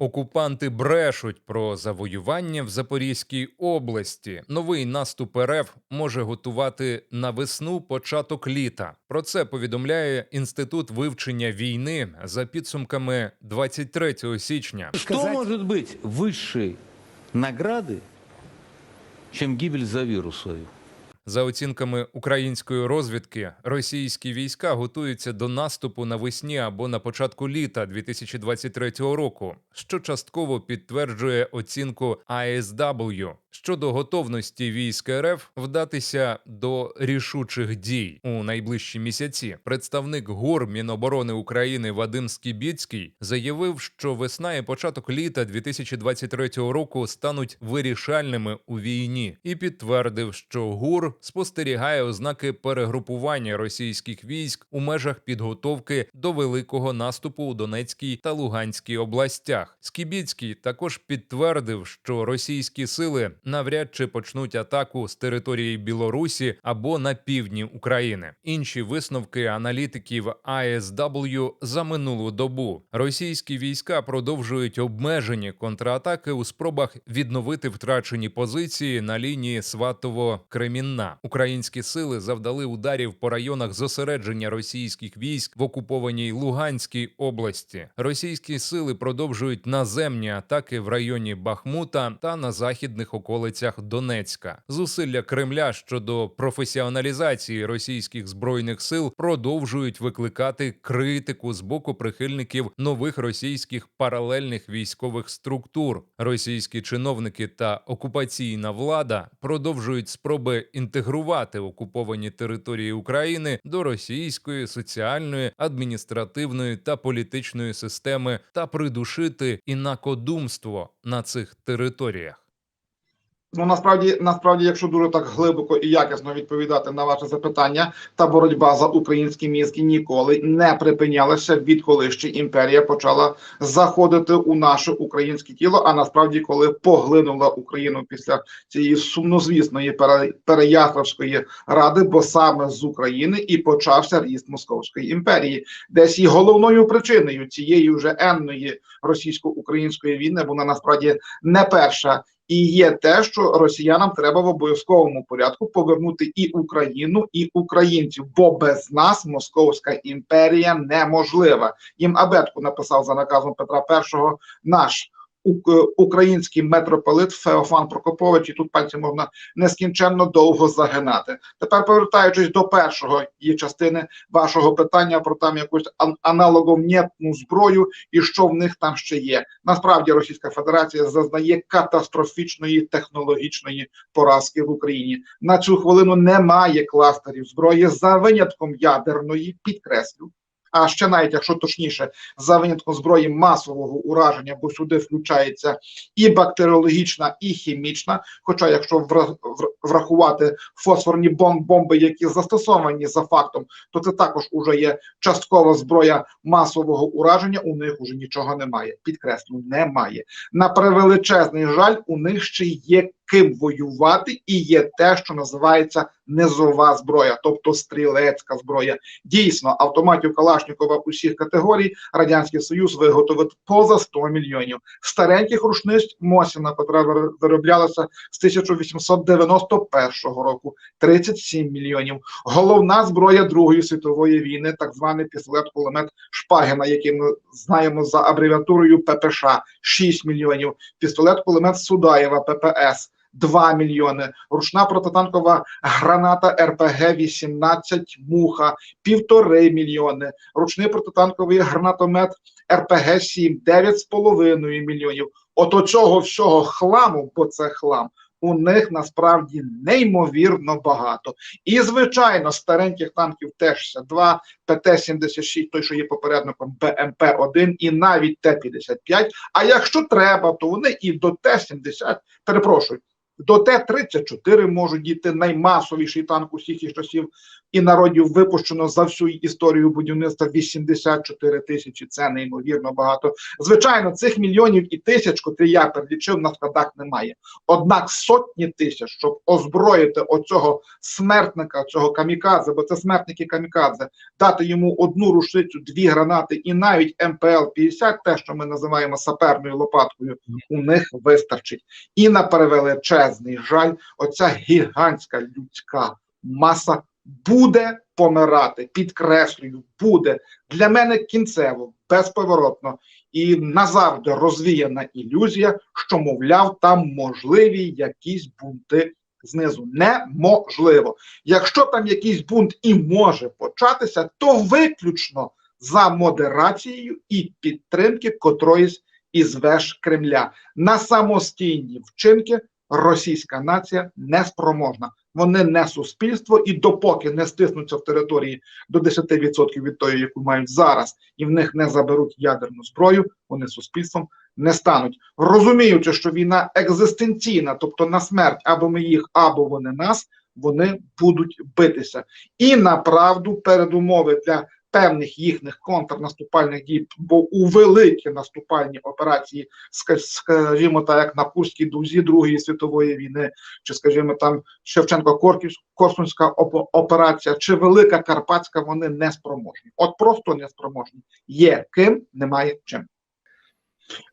Окупанти брешуть про завоювання в Запорізькій області. Новий наступ РФ може готувати на весну початок літа. Про це повідомляє інститут вивчення війни за підсумками 23 січня. Что может быть высшей награды, чем гибель за виру свою? За оцінками української розвідки, російські війська готуються до наступу навесні або на початку літа 2023 року, що частково підтверджує оцінку ISW щодо готовності військ РФ вдатися до рішучих дій у найближчі місяці. Представник ГУР Міноборони України Вадим Скібіцький заявив, що весна і початок літа 2023 року стануть вирішальними у війні, і підтвердив, що ГУР спостерігає ознаки перегрупування російських військ у межах підготовки до великого наступу у Донецькій та Луганській областях. Скібіцький також підтвердив, що російські сили навряд чи почнуть атаку з території Білорусі або на півдні України. Інші висновки аналітиків ASW за минулу добу. Російські війська продовжують обмежені контратаки у спробах відновити втрачені позиції на лінії Сватово-Кремінна. Українські сили завдали ударів по районах зосередження російських військ в окупованій Луганській області. Російські сили продовжують наземні атаки в районі Бахмута та на західних околицях Донецька. Зусилля Кремля щодо професіоналізації російських збройних сил продовжують викликати критику з боку прихильників нових російських паралельних військових структур. Російські чиновники та окупаційна влада продовжують спроби інтегрувати окуповані території України до російської соціальної, адміністративної та політичної системи та придушити інакодумство на цих територіях. Ну насправді, насправді, якщо дуже так глибоко і якісно відповідати на ваше запитання, та боротьба за українські мізки ніколи не припинялася, відколи ще імперія почала заходити у наше українське тіло. А насправді, коли поглинула Україну після цієї сумнозвісної пере, переяславської ради, бо саме з України і почався ріст Московської імперії, десь і головною причиною цієї вже енної російсько-української війни, вона насправді не перша. І є те, що росіянам треба в обов'язковому порядку повернути і Україну, і українців, бо без нас Московська імперія неможлива. Їм абетку написав за наказом Петра І наш український митрополит Феофан Прокопович, і тут пальці можна нескінченно довго загинати. Тепер повертаючись до першої її частини вашого питання про там якусь ан- аналоговнєтну зброю і що в них там ще є. Насправді Російська Федерація зазнає катастрофічної технологічної поразки в Україні. На цю хвилину немає кластерів зброї за винятком ядерної, підкреслю. А ще навіть, якщо точніше, за винятком зброї масового ураження, бо сюди включається і бактеріологічна, і хімічна. Хоча, якщо вра- врахувати фосфорні бом- бомби, які застосовані за фактом, то це також уже є часткова зброя масового ураження. У них уже нічого немає. Підкреслю, немає. На превеличезний жаль, у них ще є ким воювати, і є те, що називається низова зброя, тобто стрілецька зброя. Дійсно, автоматів Калашникова усіх категорій Радянський Союз виготовив поза 100 мільйонів. Стареньких рушниць Мосіна, котра вироблялася з 1891 року, 37 мільйонів. Головна зброя Другої світової війни, так званий пістолет-кулемет Шпагіна, який ми знаємо за абревіатурою ППШ, 6 мільйонів. Пістолет-кулемет Судаєва ППС. 2 мільйони, ручна протитанкова граната РПГ-18 Муха, півтори мільйони, ручний протитанковий гранатомет РПГ-7, 9,5 мільйонів. От цього всього хламу, бо це хлам, у них насправді неймовірно багато. І, звичайно, стареньких танків Т-62, ПТ-76, той, що є попередником БМП-1 і навіть Т-55. А якщо треба, то вони і до Т-70, перепрошую, До Т-34 можуть дійти наймасовіший танк усіх із часів і народів випущено за всю історію будівництва 84 тисячі. Це неймовірно багато. Звичайно, цих мільйонів і тисяч, котрі я перелічив, на складах немає. Однак сотні тисяч, щоб озброїти оцього смертника, цього камікадзе, бо це смертники камікадзе, дати йому одну рушницю, дві гранати і навіть МПЛ-50, те, що ми називаємо саперною лопаткою, у них вистачить. І на перевеличезний жаль, оця гігантська людська маса буде помирати. Підкреслюю, буде для мене кінцево, безповоротно і назавжди розвіяна ілюзія, що, мовляв, там можливі якісь бунти знизу. Неможливо. Якщо там якийсь бунт і може початися, то виключно за модерацією і підтримки котроїсь із веж Кремля. На самостійні вчинки російська нація не спроможна. Вони не суспільство, і допоки не стиснуться в території до 10% від тої, яку мають зараз, і в них не заберуть ядерну зброю, вони суспільством не стануть, розуміючи, що війна екзистенційна, тобто на смерть або ми їх, або вони нас, вони будуть битися. І направду передумови для певних їхніх контрнаступальних дій, бо у великі наступальні операції, ска- скажімо так, як на Курській дузі Другої світової війни, чи, скажімо, там Шевченко Корсунська оп- операція, чи Велика Карпатська, вони не спроможні. От просто не спроможні. Є ким, немає чим.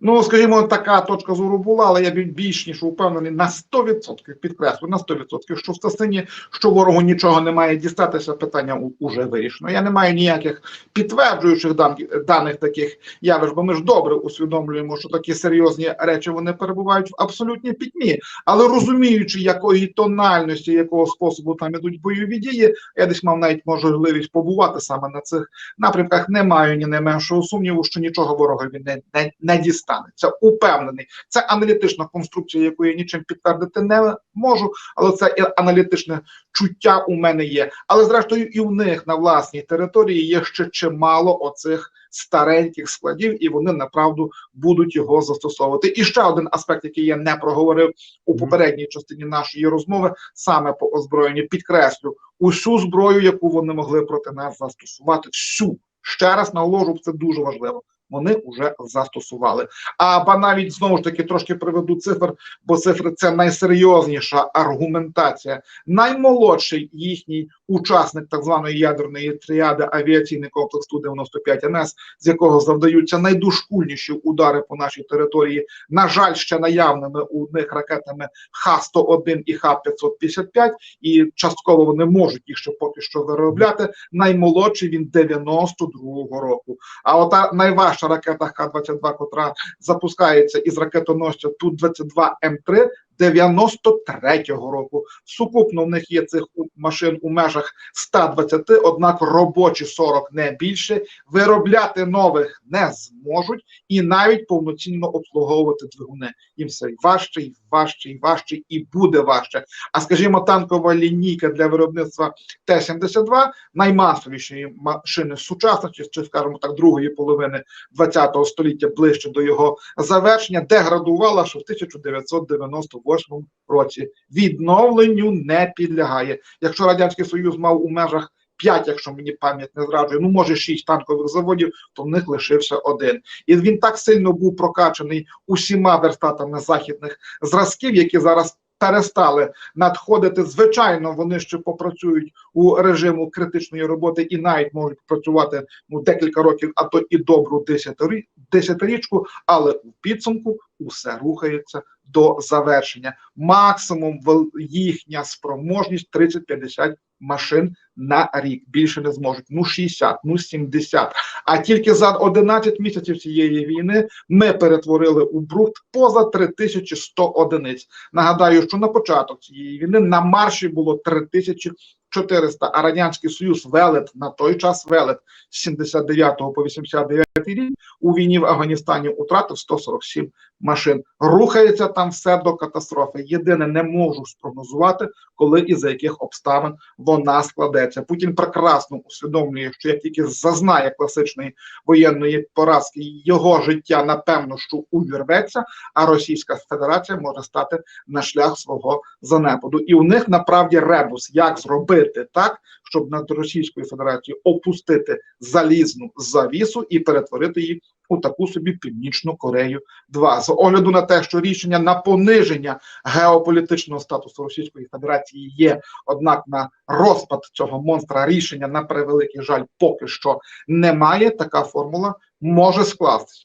Ну, скажімо, така точка зору була, але я бі- більш ніж упевнений на 100%, підкреслю, на 100%, що в частині, що ворогу нічого не має дістатися, питання уже вирішено. Я не маю ніяких підтверджуючих дан, даних таких явищ, бо ми ж добре усвідомлюємо, що такі серйозні речі вони перебувають в абсолютній пітьмі. Але розуміючи, якої тональності, якого способу там ідуть бойові дії, я десь мав навіть можливість побувати саме на цих напрямках. Не маю ні найменшого сумніву, що нічого ворогові не, не, не дістанеться. Упевнений. Це аналітична конструкція, яку я нічим підтвердити не можу, але це аналітичне чуття у мене є. Але зрештою, і у них на власній території є ще чимало оцих стареньких складів, і вони направду будуть його застосовувати. І ще один аспект, який я не проговорив у попередній частині нашої розмови, саме по озброєнню, підкреслю усю зброю, яку вони могли проти нас застосувати. Всю ще раз наголожу, це дуже важливо. Вони вже застосували. Або навіть знову ж таки трошки приведу цифр, бо цифри це найсерйозніша аргументація. Наймолодший їхній учасник так званої ядерної тріади авіаційний комплекс Ту-95 НС, з якого завдаються найдушкульніші удари по нашій території. На жаль, ще наявними у них ракетами Х-101 і Х-555, і частково вони можуть їх ще поки що виробляти. Наймолодший він 92-го року. А ота найважча ракета Х-22, котра запускається із ракетоносця Ту-22 М3, 93-го року. Сукупно в них є цих машин у межах 120, однак робочі 40 не більше. Виробляти нових не зможуть і навіть повноцінно обслуговувати двигуни. Їм все важче, і важче, і важче, і буде важче. А скажімо, танкова лінійка для виробництва Т-72 наймасовіші машини сучасності, чи скажімо так, другої половини ХХ століття ближче до його завершення, деградувала, що в 1998 році відновленню не підлягає. Якщо радянський союз мав у межах 5, якщо мені пам'ять не зраджує, ну може 6 танкових заводів, то в них лишився один. І він так сильно був прокачаний усіма верстатами західних зразків, які зараз. Перестали надходити. Звичайно, вони ще попрацюють у режиму критичної роботи і навіть можуть працювати ну декілька років, а то і добру десятирі- десятирічку, але у підсумку усе рухається до завершення. Максимум їхня спроможність 30-50 машин на рік. Більше не зможуть. Ну 60, ну 70. А тільки за 11 місяців цієї війни ми перетворили у брухт поза 3100 одиниць. Нагадаю, що на початок цієї війни на марші було 3000 400, а Радянський Союз велет на той час велет з 79 по 89 рік у війні в Афганістані втратив 147 машин. Рухається там все до катастрофи. Єдине, не можу спрогнозувати, коли і за яких обставин вона складеться. Путін прекрасно усвідомлює, що як тільки зазнає класичної воєнної поразки, його життя напевно що увірветься, а Російська Федерація може стати на шлях свого занепаду. І у них направді ребус, як зробити так, щоб над Російською Федерацією опустити залізну завісу і перетворити її у таку собі північну Корею. 2 з огляду на те, що рішення на пониження геополітичного статусу Російської Федерації є, однак на розпад цього монстра рішення на превеликий жаль поки що немає. Така формула може скластися.